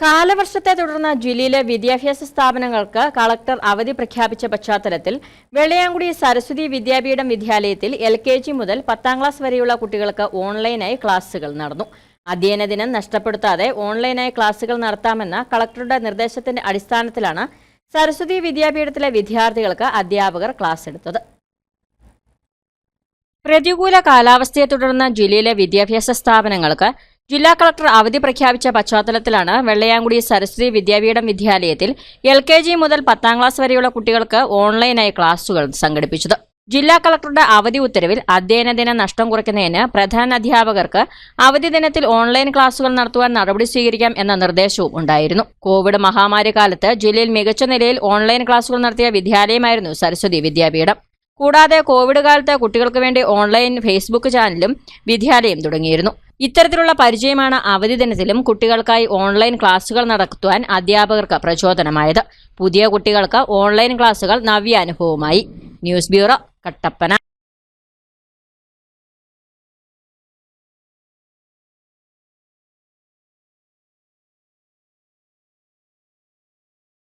കാലവർഷത്തെ തുടർന്ന് ജില്ലയിലെ വിദ്യാഭ്യാസ സ്ഥാപനങ്ങൾക്ക് കളക്ടർ അവധി പ്രഖ്യാപിച്ച പശ്ചാത്തലത്തിൽ വെള്ളയാങ്കുടി സരസ്വതി വിദ്യാപീഠം വിദ്യാലയത്തിൽ എൽ കെ ജി മുതൽ പത്താം ക്ലാസ് വരെയുള്ള കുട്ടികൾക്ക് ഓൺലൈനായി ക്ലാസുകൾ നടന്നു. അധ്യയന ദിനം നഷ്ടപ്പെടുത്താതെ ഓൺലൈനായി ക്ലാസുകൾ നടത്താമെന്ന കളക്ടറുടെ നിർദ്ദേശത്തിന്റെ അടിസ്ഥാനത്തിലാണ് സരസ്വതി വിദ്യാപീഠത്തിലെ വിദ്യാർത്ഥികൾക്ക് അധ്യാപകർ ക്ലാസ് എടുത്തത് പ്രതികൂല കാലാവസ്ഥയെ തുടർന്ന് ജില്ലയിലെ വിദ്യാഭ്യാസ സ്ഥാപനങ്ങൾക്ക് ജില്ലാ കളക്ടർ അവധി പ്രഖ്യാപിച്ച പശ്ചാത്തലത്തിലാണ് വെള്ളയാങ്കുടി സരസ്വതി വിദ്യാപീഠം വിദ്യാലയത്തിൽ എൽ കെ ജി മുതൽ പത്താം ക്ലാസ് വരെയുള്ള കുട്ടികൾക്ക് ഓൺലൈനായി ക്ലാസുകൾ സംഘടിപ്പിച്ചത്. ജില്ലാ കളക്ടറുടെ അവധി ഉത്തരവിൽ അധ്യയന ദിന നഷ്ടം കുറയ്ക്കുന്നതിന് പ്രധാന അധ്യാപകർക്ക് അവധി ദിനത്തിൽ ഓൺലൈൻ ക്ലാസുകൾ നടത്തുവാൻ നടപടി സ്വീകരിക്കാം എന്ന നിർദ്ദേശവും ഉണ്ടായിരുന്നു. കോവിഡ് മഹാമാരി കാലത്ത് ജില്ലയിൽ മികച്ച നിലയിൽ ഓൺലൈൻ ക്ലാസുകൾ നടത്തിയ വിദ്യാലയമായിരുന്നു സരസ്വതി വിദ്യാപീഠം. കൂടാതെ കോവിഡ് കാലത്ത് കുട്ടികൾക്ക് വേണ്ടി ഓൺലൈൻ ഫേസ്ബുക്ക് ചാനലും വിദ്യാലയം തുടങ്ങിയിരുന്നു. ഇത്തരത്തിലുള്ള പരിചയമാണ് അവധി ദിനത്തിലും കുട്ടികൾക്കായി ഓൺലൈൻ ക്ലാസുകൾ നടത്തുവാൻ അധ്യാപകർക്ക് പ്രചോദനമായത്. പുതിയ കുട്ടികൾക്ക് ഓൺലൈൻ ക്ലാസുകൾ നവ്യാനുഭവമായി. News bureau Kattappana.